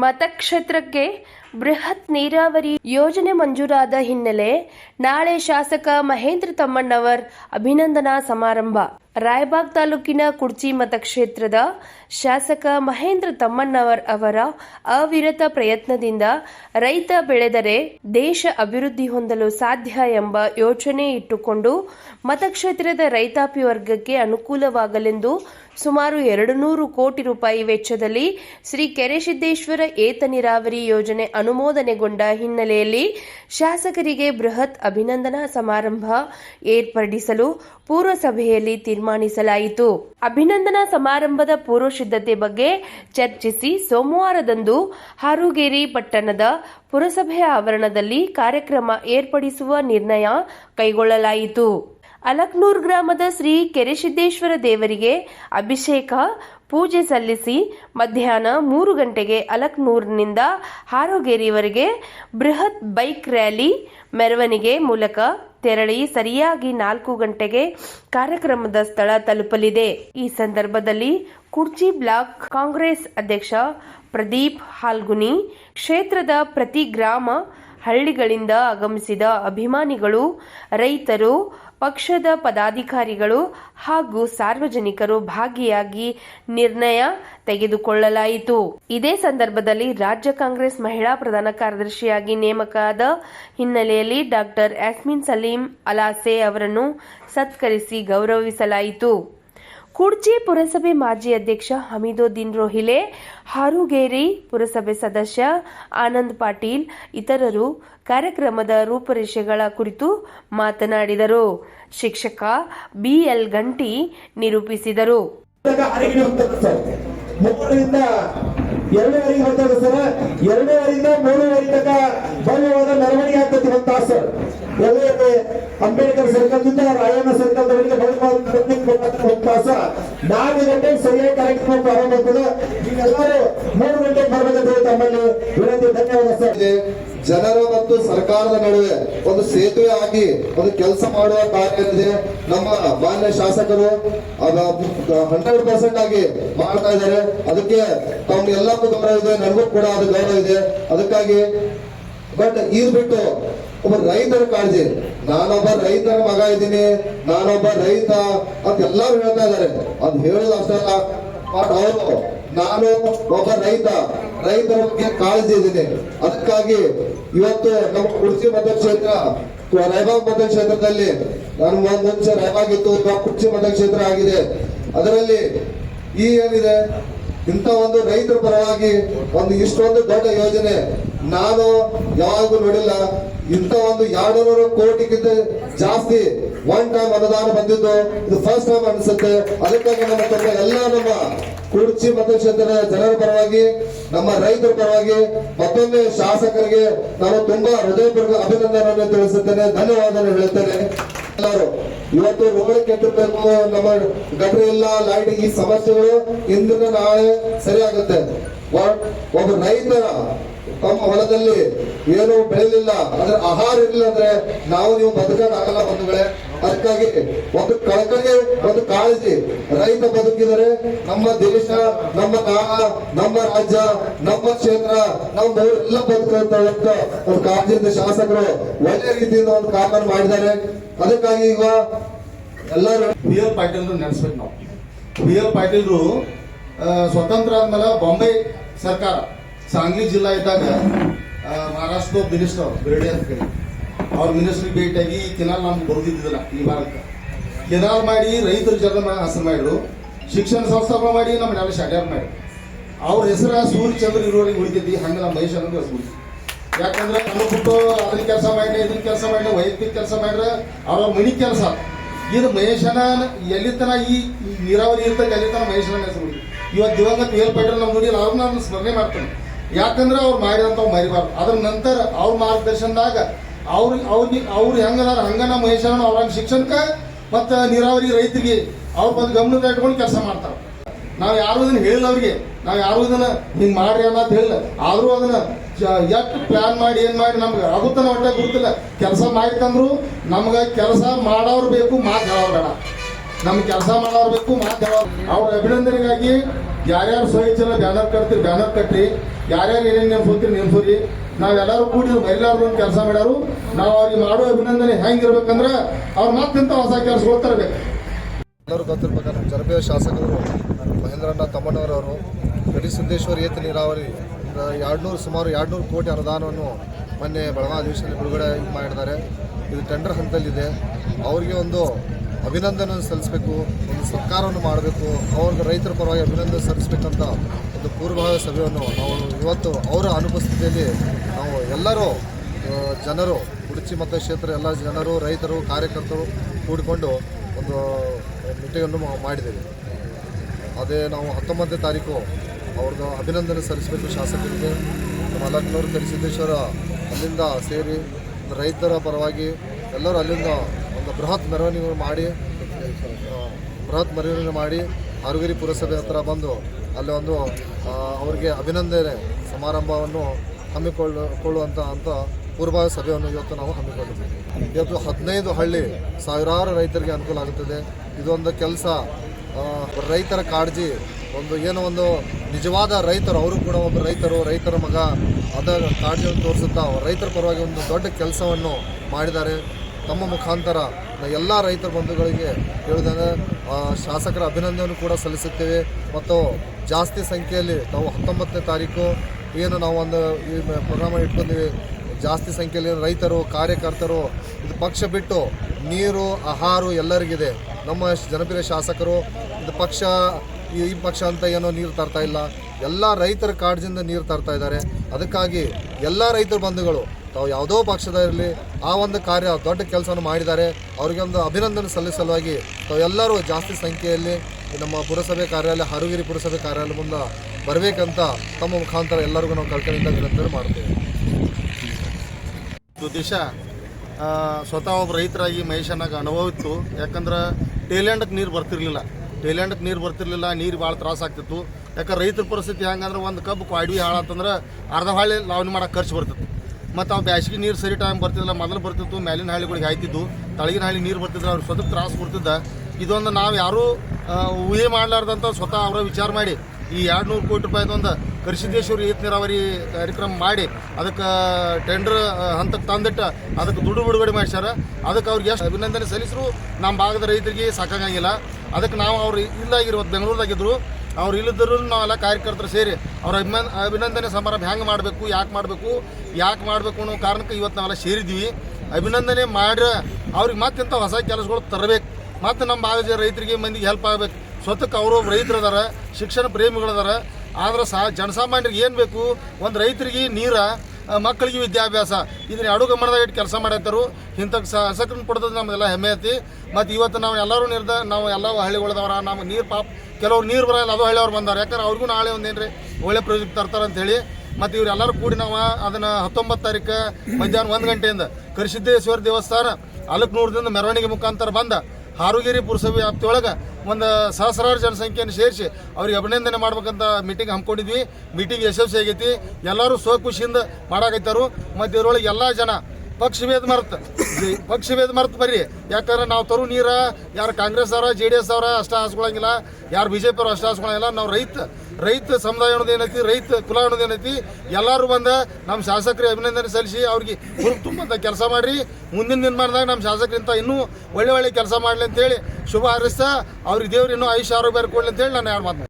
ಮತಕ್ಷೇತ್ರಕ್ಕೆ ಬೃಹತ್ ನೀರಾವರಿ ಯೋಜನೆ ಮಂಜೂರಾದ ಹಿನ್ನೆಲೆ ನಾಳೆ ಶಾಸಕ ಮಹೇಂದ್ರ ತಮ್ಮಣ್ಣವರ್ ಅಭಿನಂದನಾ ಸಮಾರಂಭ. ರಾಯಬಾಗ್ ತಾಲೂಕಿನ ಕುರ್ಚಿ ಮತಕ್ಷೇತ್ರದ ಶಾಸಕ ಮಹೇಂದ್ರ ತಮ್ಮಣ್ಣವರ್ ಅವರ ಅವಿರತ ಪ್ರಯತ್ನದಿಂದ ರೈತ ಬೆಳೆದರೆ ದೇಶ ಅಭಿವೃದ್ಧಿ ಹೊಂದಲು ಸಾಧ್ಯ ಎಂಬ ಯೋಚನೆ ಇಟ್ಟುಕೊಂಡು ಮತಕ್ಷೇತ್ರದ ರೈತಾಪಿ ವರ್ಗಕ್ಕೆ ಅನುಕೂಲವಾಗಲೆಂದು ಸುಮಾರು ಎರಡು ನೂರು ಕೋಟಿ ರೂಪಾಯಿ ವೆಚ್ಚದಲ್ಲಿ ಶ್ರೀ ಕೆರೆಸಿದ್ದೇಶ್ವರ ಏತ ನೀರಾವರಿ ಯೋಜನೆ ಅನುಮೋದನೆಗೊಂಡ ಹಿನ್ನೆಲೆಯಲ್ಲಿ ಶಾಸಕರಿಗೆ ಬೃಹತ್ ಅಭಿನಂದನಾ ಸಮಾರಂಭ ಏರ್ಪಡಿಸಲು ಪೂರ್ವಸಭೆಯಲ್ಲಿ ತೀರ್ಮಾನಿಸಲಾಯಿತು. ಅಭಿನಂದನಾ ಸಮಾರಂಭದ ಪೂರ್ವ ಸಿದ್ಧತೆ ಬಗ್ಗೆ ಚರ್ಚಿಸಿ ಸೋಮವಾರದಂದು ಹಾರುಗೇರಿ ಪಟ್ಟಣದ ಪುರಸಭೆಯ ಆವರಣದಲ್ಲಿ ಕಾರ್ಯಕ್ರಮ ಏರ್ಪಡಿಸುವ ನಿರ್ಣಯ ಕೈಗೊಳ್ಳಲಾಯಿತು. ಅಲಕ್ನೂರ್ ಗ್ರಾಮದ ಶ್ರೀ ಕೆರೆಸಿದ್ದೇಶ್ವರ ದೇವರಿಗೆ ಅಭಿಷೇಕ, ಪೂಜೆ ಸಲ್ಲಿಸಿ ಮಧ್ಯಾಹ್ನ ಮೂರು ಗಂಟೆಗೆ ಅಲಕ್ನೂರ್ನಿಂದ ಹಾರೋಗೇರಿವರೆಗೆ ಬೃಹತ್ ಬೈಕ್ ರ್ಯಾಲಿ ಮೆರವಣಿಗೆ ಮೂಲಕ ತೆರಳಿ ಸರಿಯಾಗಿ ನಾಲ್ಕು ಗಂಟೆಗೆ ಕಾರ್ಯಕ್ರಮದ ಸ್ಥಳ ತಲುಪಲಿದೆ. ಈ ಸಂದರ್ಭದಲ್ಲಿ ಕುರ್ಚಿ ಬ್ಲಾಕ್ ಕಾಂಗ್ರೆಸ್ ಅಧ್ಯಕ್ಷ ಪ್ರದೀಪ್ ಹಾಲ್ಗುನಿ, ಕ್ಷೇತ್ರದ ಪ್ರತಿ ಗ್ರಾಮ ಹಳ್ಳಿಗಳಿಂದ ಆಗಮಿಸಿದ ಅಭಿಮಾನಿಗಳು, ರೈತರು ಪಕ್ಷದ ಪದಾಧಿಕಾರಿಗಳು ಹಾಗೂ ಸಾರ್ವಜನಿಕರು ಭಾಗಿಯಾಗಿ ನಿರ್ಣಯ ತೆಗೆದುಕೊಳ್ಳಲಾಯಿತು. ಇದೇ ಸಂದರ್ಭದಲ್ಲಿ ರಾಜ್ಯ ಕಾಂಗ್ರೆಸ್ ಮಹಿಳಾ ಪ್ರಧಾನ ಕಾರ್ಯದರ್ಶಿಯಾಗಿ ನೇಮಕವಾದ ಹಿನ್ನೆಲೆಯಲ್ಲಿ ಡಾಕ್ಟರ್ ಯಾಸ್ಮಿನ್ ಸಲೀಂ ಅಲಾಸೆ ಅವರನ್ನು ಸತ್ಕರಿಸಿ ಗೌರವಿಸಲಾಯಿತು. ಕುಡ್ಚಿ ಪುರಸಭೆ ಮಾಜಿ ಅಧ್ಯಕ್ಷ ಹಮೀದುದ್ದೀನ್ ರೋಹಿಲೆ, ಹಾರುಗೇರಿ ಪುರಸಭೆ ಸದಸ್ಯ ಆನಂದ್ ಪಾಟೀಲ್ ಇತರರು ಕಾರ್ಯಕ್ರಮದ ರೂಪರೇಷೆಗಳ ಕುರಿತು ಮಾತನಾಡಿದರು. ಶಿಕ್ಷಕ ಬಿಎಲ್ ಗಂಟಿ ನಿರೂಪಿಸಿದರು. ಎರಡೂವರೆಗೆ ಎರಡೂವರೆಯಿಂದ ಮೂರುವರೆ ತನಕ ಭವ್ಯವಾದ ಮೆರವಣಿಗೆ ಆಗ್ತದೆ ಒಂದು ತಾಸು ಸರ್. ಎಲ್ಲೇ ಅಂಬೇಡ್ಕರ್ ಸರ್ಕಲ್ದಿಂದ ರಾಯಣ್ಣ ಸರ್ಕಲ್ ವರೆಗೆ ಭವ್ಯವಾದ ಮೆರವಣಿಗೆ ಬರ್ತದೆ ಒಂದು ತಾಸ ನಾಲ್ಕು ಗಂಟೆಗೆ ಸರಿಯಾಗಿ ಕಾರ್ಯಕ್ರಮ ಪ್ರಾರಂಭ ಆಗ್ತದೆ. ನೀವೆಲ್ಲರೂ ಮೂರು ಗಂಟೆಗೆ ಬರಬೇಕಂತ ತಮ್ಮಲ್ಲಿ ವಿನಂತಿ, ಧನ್ಯವಾದ ಸರ್. ಜನರು ಮತ್ತು ಸರ್ಕಾರದ ನಡುವೆ ಒಂದು ಸೇತುವೆ ಆಗಿ ಒಂದು ಕೆಲಸ ಮಾಡುವ ಕಾರ್ಯ ಇದೆ. ನಮ್ಮ ಮಾನ್ಯ ಶಾಸಕರು ಹಂಡ್ರೆಡ್ ಪರ್ಸೆಂಟ್ ಆಗಿ ಮಾಡ್ತಾ ಇದ್ದಾರೆ. ಅದಕ್ಕೆ ತಮ್ಮ ಎಲ್ಲಕ್ಕೂ ಗೌರವ ಇದೆ. ನನಗೂ ಕೂಡ ಅದು ಗೌರವ ಇದೆ. ಅದಕ್ಕಾಗಿ ಬಟ್ ಇದು ಬಿಟ್ಟು ಒಬ್ಬ ರೈತರ ಕಾಳಜಿ ನಾನೊಬ್ಬ ರೈತರ ಮಗ ಇದ್ದೀನಿ, ನಾನೊಬ್ಬ ರೈತ ಅಂತ ಎಲ್ಲರೂ ಹೇಳ್ತಾ ಇದ್ದಾರೆ. ಅದು ಹೇಳೋದು ಅಷ್ಟಲ್ಲ ಬಟ್ ಅವರು ನಾನು ಒಬ್ಬ ರೈತ, ರೈತರ ಬಗ್ಗೆ ಕಾಳಜಿ ಇದ್ದೀನಿ. ಅದಕ್ಕಾಗಿ ಇವತ್ತು ನಮ್ಮ ಕುರ್ಚಿ ಮತಕ್ಷೇತ್ರ ರಾಯಬಾಗ್ ಮತಕ್ಷೇತ್ರದಲ್ಲಿ ನಾನು ಮುಂಚೆ ರಾಯಬಾಗ್ ಇತ್ತು ಇವಾಗ ಕುರ್ಚಿ ಮತಕ್ಷೇತ್ರ ಆಗಿದೆ. ಅದರಲ್ಲಿ ಈ ಏನಿದೆ, ಇಂಥ ಒಂದು ರೈತರ ಪರವಾಗಿ ಒಂದು ಇಷ್ಟೊಂದು ದೊಡ್ಡ ಯೋಜನೆ ನಾನು ಯಾವಾಗೂ ನೋಡಿಲ್ಲ, ಇಂಥ ಒಂದು ಎರಡು ಕೋಟಿಗಿಂತ ಜಾಸ್ತಿ ಒನ್ ಟೈಮ್ ಅನುದಾನ ಬಂದಿದ್ದು, ಇದು ಫಸ್ಟ್ ಟೈಮ್ ಅನ್ಸುತ್ತೆ. ಅದಕ್ಕಾಗಿ ನಮ್ಮ ತಂಡ ಎಲ್ಲ ನಮ್ಮ ಕುರ್ಚಿ ಮತಕ್ಷೇತ್ರದ ಜನರ ಪರವಾಗಿ, ನಮ್ಮ ರೈತರ ಪರವಾಗಿ, ಮತ್ತೊಮ್ಮೆ ಶಾಸಕರಿಗೆ ನಾನು ತುಂಬಾ ಹೃದಯಪೂರ್ವಕ ಅಭಿನಂದನೆಯನ್ನು ತಿಳಿಸುತ್ತೇನೆ ಧನ್ಯವಾದ ಹೇಳುತ್ತೇನೆ ಎಲ್ಲರೂ, ಇವತ್ತು ರೋಡ್ ಕೆಟ್ಟಿರ್ಬೇಕು ನಮ್ಮ ಗಟ್ರಿ ಇಲ್ಲ ಲೈಟ್ ಈ ಸಮಸ್ಯೆಗಳು ಇಂದಿನ ನಾಳೆ ಸರಿಯಾಗುತ್ತೆ. ಒಬ್ಬ ರೈತರ ತಮ್ಮ ಹೊಲದಲ್ಲಿ ಏನು ಬೆಳೆಯಲಿಲ್ಲ. ಅಂದ್ರೆ ಆಹಾರ ಇರಲಿಲ್ಲ ಅಂದ್ರೆ ನಾವು ನೀವು ಬದುಕಾಗಲ್ಲ ಬಂಧುಗಳೇ. ಅದಕ್ಕಾಗಿ ಒಂದು ಕಳಕಳಿ ಒಂದು ಕಾಳಜಿ ರೈತ ಬದುಕಿದರೆ ನಮ್ಮ ದೇಶ, ನಮ್ಮ ನಾಡ ನಮ್ಮ ರಾಜ್ಯ, ನಮ್ಮ ಕ್ಷೇತ್ರ, ನಮ್ಮ ಎಲ್ಲ ಬದುಕುವಂತ ಅಂತ ಒಂದು ಕಾಳಜಿಯಿಂದ ಶಾಸಕರು ಒಳ್ಳೆ ರೀತಿಯಿಂದ ಒಂದು ಕಾರಣ ಮಾಡಿದ್ದಾರೆ. ಅದಕ್ಕಾಗಿ ಈಗ ಎಲ್ಲರೂ ಬಿ ಎಲ್ ಪಾಟೀಲ್ ನೆನೆಸ್ಬೇಕು ನಾವು. ಬಿ ಎಲ್ ಪಾಟೀಲ್ರು ಸ್ವತಂತ್ರ ಆದ್ಮೇಲೆ ಬಾಂಬೆ ಸರ್ಕಾರ. ಸಾಂಗ್ಲಿ ಜಿಲ್ಲಾ ಇದ್ದಾಗ ಮಹಾರಾಷ್ಟ್ರ ಮಿನಿಸ್ಟರ್ ಬಿರ್ಡೆ ಅಂತ ಅವ್ರ ಮಿನಿಸ್ಟ್ರಿಗೆ ಭೇಟಿಯಾಗಿ ಕೆನಾಲ್ ನಮ್ಗೆ ಬರೆದಿದ್ದಿಲ್ಲ ಈ ಭಾರತ. ಕೆನಾಲ್ ಮಾಡಿ ರೈತರ ಜನ ಹೆಸರು ಮಾಡಿದ್ರು. ಶಿಕ್ಷಣ ಸಂಸ್ಥಾಪನೆ ಮಾಡಿ ನಮ್ಮ ನೆಲ ಶಾಡ್ಯಾರ ಮಾಡಿ ಅವ್ರ ಹೆಸರ ಸೂರ್ಯಚಂದ್ರ ಇರೋರಿಗೆ ಉಳಿತೈತಿ ಹಂಗೆ ನಮ್ಮ ಮಹೇಶ್ ಅನ್ನೋದು ಹೆಸರು ಯಾಕಂದ್ರೆ ನಮ್ಮ ಬಿಟ್ಟು ಅದನ್ನ ಕೆಲಸ ಮಾಡಿ ಇದನ್ನ ಕೆಲಸ ಮಾಡಿ ವೈಯಕ್ತಿಕ ಕೆಲಸ ಮಾಡಿದ್ರೆ ಅವ್ರ ಮಣಿ ಕೆಲಸ. ಇದು ಮಹೇಶನ ಎಲ್ಲಿತನ ಈ ನೀರಾವರಿ ಇರ್ತಕ್ಕ ಎಲ್ಲಿ ತನ ಮಹೇಶನ ಹೆಸರು. ಇವತ್ತು ದಿವಂಗತ ಏರ್ಪಟ್ಟರೆ ನಮ್ಮ ನೋಡಿ ಅವ್ರನ್ನ ಸ್ಮರಣೆ ಮಾಡ್ತೇನೆ. ಯಾಕಂದ್ರೆ ಅವ್ರು ಮಾಡಿದಂಥವು ಮರಿಬಾರ್ದು. ಅದ್ರ ನಂತರ ಅವ್ರ ಮಾರ್ಗದರ್ಶನದಾಗ ಅವ್ರ ಅವ್ರಿಗೆ ಅವ್ರು ಹೆಂಗದಾರ? ಹಂಗನ ಮಹೇಶನ ಅವ್ರ ಶಿಕ್ಷಣಕ್ಕೆ ಮತ್ತು ನೀರಾವರಿ ರೈತರಿಗೆ ಅವ್ರ ಬಂದು ಗಮನದ ಇಟ್ಕೊಂಡು ಕೆಲಸ ಮಾಡ್ತಾರೆ. ನಾವು ಯಾರು ಇದನ್ನ ಹೇಳಿಲ್ಲ ಅವ್ರಿಗೆ. ನಾವು ಯಾರು ಇದನ್ನು ಹಿಂಗ್ ಮಾಡ್ರಿ ಅನ್ನೋದು ಹೇಳಿಲ್ಲ. ಆದರೂ ಅದನ್ನ ಎಷ್ಟು ಪ್ಲಾನ್ ಮಾಡಿ, ಏನು ಮಾಡಿ ನಮ್ಗೆ ಆಗುತ್ತಾನ ಹೊಟ್ಟೆ ಗೊತ್ತಿಲ್ಲ ಕೆಲಸ ಮಾಡಿಕಂದ್ರು ನಮ್ಗೆ ಕೆಲಸ ಮಾಡೋರು ಬೇಕು, ಮಾತು ಹೇಳೋರು ನಮ್ಗೆ ಕೆಲಸ ಮಾಡೋರು ಬೇಕು, ಮಾತು ಹೇಳೋರು ಅವ್ರ ಅಭಿನಂದನೆಗಾಗಿ ಯಾರ್ಯಾರು ಸ್ವಇಚ್ಛೆನ ಬ್ಯಾನರ್ ಕಟ್ತೀರಿ, ಬ್ಯಾನರ್ ಕಟ್ಟಿ ಯಾರ್ಯಾರು ಏನೇನು ನೆನ್ಸೋತೀರಿ ನೆನ್ಸೋರಿ ನಾವೆಲ್ಲರೂ ಕೂಡಿ ಎಲ್ಲರೂ ಒಂದು ಕೆಲಸ ಮಾಡ್ಯಾರು. ನಾವು ಅವ್ರಿಗೆ ಮಾಡೋ ಅಭಿನಂದನೆ ಹೆಂಗಿರ್ಬೇಕಂದ್ರೆ ಅವ್ರು ಮತ್ತಿಂತ ಹೊಸ ಕೆಲಸಗಳು ತರಬೇಕು ಎಲ್ಲರೂ ಗೊತ್ತಿರ್ಬೇಕು ನಮ್ಮ ಜನಪ್ರಿಯ ಶಾಸಕರು ಮಹೇಂದ್ರಣ್ಣ ತಮ್ಮಣ್ಣವರವರು, ಗಡಿ ಸಿದ್ದೇಶ್ವರ ಏತ ನೀರಾವರಿ ಎರಡುನೂರು ಸುಮಾರು ಎರಡುನೂರು ಕೋಟಿ ಅನುದಾನವನ್ನು ಮೊನ್ನೆ ಬೆಳಗಾವಿ ಅಧಿವೇಶನದಲ್ಲಿ ಬಿಡುಗಡೆ ಮಾಡಿದ್ದಾರೆ. ಇದು ಟೆಂಡರ್ ಹಂತದಲ್ಲಿದೆ. ಅವರಿಗೆ ಒಂದು ಅಭಿನಂದನೆ ಸಲ್ಲಿಸಬೇಕು, ಒಂದು ಸರ್ಕಾರವನ್ನು ಮಾಡಬೇಕು, ಅವ್ರಿಗೆ ರೈತರ ಪರವಾಗಿ ಅಭಿನಂದನೆ ಸಲ್ಲಿಸಬೇಕಂತ ಒಂದು ಪೂರ್ವಭಾವ ಸಭೆಯನ್ನು ನಾವು ಇವತ್ತು ಅವರ ಅನುಪಸ್ಥಿತಿಯಲ್ಲಿ ನಾವು ಎಲ್ಲರೂ ಜನರು, ಉಡುಚಿ ಕ್ಷೇತ್ರ ಎಲ್ಲ ಜನರು, ರೈತರು, ಕಾರ್ಯಕರ್ತರು ಕೂಡಿಕೊಂಡು ಒಂದು ಮೀಟಿಂಗನ್ನು ಮಾಡಿದ್ದೇವೆ. ಅದೇ ನಾವು ಹತ್ತೊಂಬತ್ತನೇ ತಾರೀಕು ಅವ್ರದ್ದು ಅಭಿನಂದನೆ ಸಲ್ಲಿಸಬೇಕು ಶಾಸಕರಿಗೆ. ಮಲಕ್ನೂರು ಕರಿಸಿದ್ದೇಶ್ವರ ಅಲ್ಲಿಂದ ಸೇರಿ ರೈತರ ಪರವಾಗಿ ಎಲ್ಲರೂ ಅಲ್ಲಿಂದ ಬೃಹತ್ ಮೆರವಣಿಗೆ ಮಾಡಿ ಬೃಹತ್ ಮೆರವಣಿಗೆ ಮಾಡಿ ಆರುಗಿರಿ ಪುರಸಭೆ ಹತ್ರ ಬಂದು ಅಲ್ಲಿ ಒಂದು ಅವರಿಗೆ ಅಭಿನಂದನೆ ಸಮಾರಂಭವನ್ನು ಹಮ್ಮಿಕೊಳ್ಳ ಕೊಳ್ಳುವಂಥ ಅಂತ ಪೂರ್ವಭಾವಿ ಸಭೆಯನ್ನು ಇವತ್ತು ನಾವು ಹಮ್ಮಿಕೊಳ್ಳುತ್ತೇವೆ ಇವತ್ತು ಹದಿನೈದು ಹಳ್ಳಿ ಸಾವಿರಾರು ರೈತರಿಗೆ ಅನುಕೂಲ ಆಗುತ್ತದೆ. ಇದೊಂದು ಕೆಲಸ ರೈತರ ಕಾಳಜಿ, ಒಂದು ಏನೋ ಒಂದು ನಿಜವಾದ ರೈತರು, ಅವರು ಕೂಡ ಒಬ್ಬ ರೈತರು, ರೈತರ ಮಗ ಅದ ಕಾಳಜಿಯನ್ನು ತೋರಿಸುತ್ತಾ ರೈತರ ಪರವಾಗಿ ಒಂದು ದೊಡ್ಡ ಕೆಲಸವನ್ನು ಮಾಡಿದ್ದಾರೆ. ತಮ್ಮ ಮುಖಾಂತರ ಎಲ್ಲ ರೈತರ ಬಂಧುಗಳಿಗೆ ಹೇಳಿದಂಗೆ ಶಾಸಕರ ಅಭಿನಂದನೆಯನ್ನು ಕೂಡ ಸಲ್ಲಿಸುತ್ತೇವೆ. ಮತ್ತು ಜಾಸ್ತಿ ಸಂಖ್ಯೆಯಲ್ಲಿ ತಾವು ಹತ್ತೊಂಬತ್ತನೇ ತಾರೀಕು ಏನು ನಾವು ಒಂದು ಈ ಪ್ರೋಗ್ರಾಮ್ ಇಟ್ಕೊಂಡಿವಿ, ಜಾಸ್ತಿ ಸಂಖ್ಯೆಯಲ್ಲಿ ರೈತರು, ಕಾರ್ಯಕರ್ತರು, ಇದು ಪಕ್ಷ ಬಿಟ್ಟು ನೀರು, ಆಹಾರ ಎಲ್ಲರಿಗಿದೆ. ನಮ್ಮ ಜನಪ್ರಿಯ ಶಾಸಕರು, ಇದು ಪಕ್ಷ ಈ ಪಕ್ಷ ಅಂತ ಏನೋ ನೀರು ತರ್ತಾ ಇಲ್ಲ. ಎಲ್ಲ ರೈತರ ಕಾಡ್ಜಿಂದ ನೀರು ತರ್ತಾ ಇದ್ದಾರೆ. ಅದಕ್ಕಾಗಿ ಎಲ್ಲ ರೈತರ ಬಂಧುಗಳು ತಾವು ಯಾವುದೋ ಇರಲಿ ಆ ಒಂದು ಕಾರ್ಯ ದೊಡ್ಡ ಕೆಲಸವನ್ನು ಮಾಡಿದ್ದಾರೆ. ಅವರಿಗೆ ಒಂದು ಅಭಿನಂದನೆ ಸಲ್ಲಿಸಲುವಾಗಿ ತಾವೆಲ್ಲರೂ ಜಾಸ್ತಿ ಸಂಖ್ಯೆಯಲ್ಲಿ ನಮ್ಮ ಪುರಸಭೆ ಕಾರ್ಯಾಲಯ, ಹರುಗಿರಿ ಪುರಸಭೆ ಕಾರ್ಯಾಲಯ ಮುಂದೆ ಬರಬೇಕಂತ ತಮ್ಮ ಮುಖಾಂತರ ಎಲ್ಲರಿಗೂ ನಾವು ಕಳ್ಕಳಿಂದ ವಿನಂತಿ ಮಾಡ್ತೇವೆ ಉದ್ದೇಶ ಸ್ವತಃ ಒಬ್ಬ ರೈತರಾಗಿ ಮಹೇಶನಾಗ ಅನುಭವ ಇತ್ತು ಯಾಕಂದ್ರೆ ಟೇಲ್ಯಾಂಡಕ್ಕೆ ನೀರು ಬರ್ತಿರ್ಲಿಲ್ಲ. ಟೇಲ್ಯಾಂಡಕ್ಕೆ ನೀರು ಬರ್ತಿರ್ಲಿಲ್ಲ, ನೀರು ಭಾಳ ತ್ರಾಸ ಆಗ್ತಿತ್ತು. ಯಾಕಂದ್ರೆ ರೈತರ ಪರಿಸ್ಥಿತಿ ಹೆಂಗಂದ್ರೆ ಒಂದು ಕಬ್ಬು ಕ್ವಾಡ್ವಿ ಹಾಳಾತಂದ್ರೆ ಅರ್ಧ ಹಾಳೆ ಲಾವಣಿ ಮಾಡಕ್ಕೆ ಖರ್ಚು ಬರ್ತಿತ್ತು. ಮತ್ತು ಅವ್ನು ಬ್ಯಾಸಿಗೆ ನೀರು ಸರಿ ಟೈಮ್ ಬರ್ತಿದ್ದಿಲ್ಲ, ಮೊದಲು ಬರ್ತಿತ್ತು ಮೇಲಿನ ಹಳ್ಳಿಗಳಿಗೆ ಹಾಯ್ತಿದ್ದು ತಳಗಿನ ಹಳ್ಳಿ ನೀರು ಬರ್ತಿದ್ರೆ ಅವ್ರು ಸ್ವತಃ ತ್ರಾಸ ಬರ್ತಿದ್ದ ಇದೊಂದು ನಾವು ಯಾರೂ ಊಹೆ ಮಾಡಲಾರ್ದಂತ ಸ್ವತಃ ಅವರ ವಿಚಾರ ಮಾಡಿ, ಈ ಎರಡು ನೂರು ಕೋಟಿ ರೂಪಾಯಿದೊಂದು ಕೃಷಿದೇಶ್ವರಿ ಏತ್ ನೀರಾವರಿ ಕಾರ್ಯಕ್ರಮ ಮಾಡಿ, ಅದಕ್ಕೆ ಟೆಂಡರ್ ಹಂತಕ್ಕೆ ತಂದಿಟ್ಟು ಅದಕ್ಕೆ ದುಡ್ಡು ಬಿಡುಗಡೆ ಮಾಡಿಸ್ಯಾರ. ಅದಕ್ಕೆ ಅವ್ರಿಗೆ ಎಷ್ಟು ಅಭಿನಂದನೆ ಸಲ್ಲಿಸಿದ್ರು ನಮ್ಮ ಭಾಗದ ರೈತರಿಗೆ ಸಾಕಾಗಂಗಿಲ್ಲ ಅದಕ್ಕೆ ನಾವು ಅವ್ರು ಇಲ್ಲಾಗಿರೋ ಬೆಂಗಳೂರದಾಗಿದ್ರು ಅವ್ರು ಇಲ್ಲದ್ರು ನಾವೆಲ್ಲ ಕಾರ್ಯಕರ್ತರು ಸೇರಿ ಅವ್ರ ಅಭಿಮಾನ, ಅಭಿನಂದನೆ ಸಮಾರಂಭ ಹೆಂಗೆ ಮಾಡಬೇಕು, ಯಾಕೆ ಮಾಡಬೇಕು ಯಾಕೆ ಮಾಡಬೇಕು ಅನ್ನೋ ಕಾರಣಕ್ಕೆ ಇವತ್ತು ನಾವೆಲ್ಲ ಸೇರಿದ್ದೀವಿ. ಅಭಿನಂದನೆ ಮಾಡ್ರೆ ಅವ್ರಿಗೆ ಮತ್ತೆಂಥ ಹೊಸ ಕೆಲಸಗಳು ತರಬೇಕು. ಮತ್ತು ನಮ್ಮ ಭಾಗದ ರೈತರಿಗೆ ಮಂದಿಗೆ ಹೆಲ್ಪ್ ಆಗಬೇಕು. ಸ್ವತಕ್ಕೆ ಅವರು ರೈತರು ಅದಾರ, ಶಿಕ್ಷಣ ಪ್ರೇಮಿಗಳದಾರ ಆದ್ರೆ ಸಹ ಜನಸಾಮಾನ್ಯರಿಗೆ ಏನು ಬೇಕು? ಒಂದು ರೈತರಿಗೆ ನೀರ ಮಕ್ಕಳಿಗೆ ವಿದ್ಯಾಭ್ಯಾಸ. ಇದನ್ನ ಎರಡು ಗಮನದಾಗ ಇಟ್ಟು ಕೆಲಸ ಮಾಡತ್ತಾರು ಇಂಥ ಶಾಸಕರನ್ನ ಕೊಡೋದು ನಮಗೆಲ್ಲ ಹೆಮ್ಮೆ ಐತಿ ಮತ್ತು ಇವತ್ತು ನಾವು ಎಲ್ಲರೂ ನಿರ್ದ, ನಾವು ಎಲ್ಲ ಹಳ್ಳಿಗಳದವ್ರ ನಮ್ಗೆ ನೀರು ಪಾಪ, ಕೆಲವ್ರು ನೀರು ಬರಲ್ಲ, ಅದು ಹಳ್ಳಿಯವ್ರು ಬಂದಾರೆ ಯಾಕಂದ್ರೆ ಅವ್ರಿಗೂ ನಾಳೆ ಒಂದೇನು ರೀ ಒಳ್ಳೆ ಪ್ರಾಜೆಕ್ಟ್ ತರ್ತಾರೆ ಅಂತೇಳಿ ಮತ್ತು ಇವರೆಲ್ಲರೂ ಕೂಡಿ ನಾವು ಅದನ್ನು ಹತ್ತೊಂಬತ್ತು ತಾರೀಕು ಮಧ್ಯಾಹ್ನ ಒಂದು ಗಂಟೆಯಿಂದ ಕರಿಸಿದ್ದೇಶ್ವರ ದೇವಸ್ಥಾನ, ಅಲಕ್ನೂರದಿಂದ ಮೆರವಣಿಗೆ ಮುಖಾಂತರ ಬಂದ. ಹಾರುಗಿರಿ ಪುರಸಭೆ ವ್ಯಾಪ್ತಿಯೊಳಗೆ ಒಂದು ಸಹಸ್ರಾರು ಜನಸಂಖ್ಯೆಯನ್ನು ಸೇರಿಸಿ ಅವ್ರಿಗೆ ಅಭಿನಂದನೆ ಮಾಡ್ಬೇಕಂತ ಮೀಟಿಂಗ್ ಹಮ್ಮಿಕೊಂಡಿದ್ವಿ. ಮೀಟಿಂಗ್ ಯಶಸ್ವಿ ಆಗೈತಿ. ಎಲ್ಲರೂ ಸ್ವಖುಷಿಯಿಂದ ಮಾಡಾಕೈತಾರು. ಮತ್ತು ಇದರೊಳಗೆ ಎಲ್ಲ ಜನ ಪಕ್ಷ ಭೇದ ಮರ್ತ. ಪಕ್ಷಭೇದ ಮರ್ತು ಬರ್ರಿ. ಯಾಕಂದ್ರೆ ನಾವು ತರು ನೀರ, ಯಾರು ಕಾಂಗ್ರೆಸ್ ಅವರ, ಜೆ ಡಿ ಎಸ್ ಅವರ ಅಷ್ಟ ಹಾಸ್ಕೊಳಂಗಿಲ್ಲ ಯಾರು ಬಿ ಜೆ ಪಿ ಅವರು ಅಷ್ಟ ಹಾಸ್ಕೊಳಂಗಿಲ್ಲ ನಾವು ರೈತ ರೈತ ಸಮುದಾಯ ಅನ್ನೋದು ಏನೈತಿ, ರೈತ ಕುಲ ಅನ್ನೋದು ಏನೈತಿ, ಎಲ್ಲರೂ ಬಂದ ನಮ್ಮ ಶಾಸಕರಿಗೆ ಅಭಿನಂದನೆ ಸಲ್ಲಿಸಿ ಅವ್ರಿಗೆ ಹುರುಪು ತುಂಬಂತ ಕೆಲಸ ಮಾಡ್ರಿ. ಮುಂದಿನ ದಿನಮಾನದಾಗ ನಮ್ಮ ಶಾಸಕರಿಂದ ಇನ್ನೂ ಒಳ್ಳೆ ಒಳ್ಳೆ ಕೆಲಸ ಮಾಡಲಿ ಅಂತೇಳಿ ಶುಭ ಹಾರೈಸ್ತಾ, ಅವ್ರಿಗೆ ದೇವ್ರು ಇನ್ನೂ ಆಯುಷ್ಯ, ಆರೋಗ್ಯ ಕೊಡಲಿ ಅಂತೇಳಿ ನಾನು ಯಾರು ಮಾತು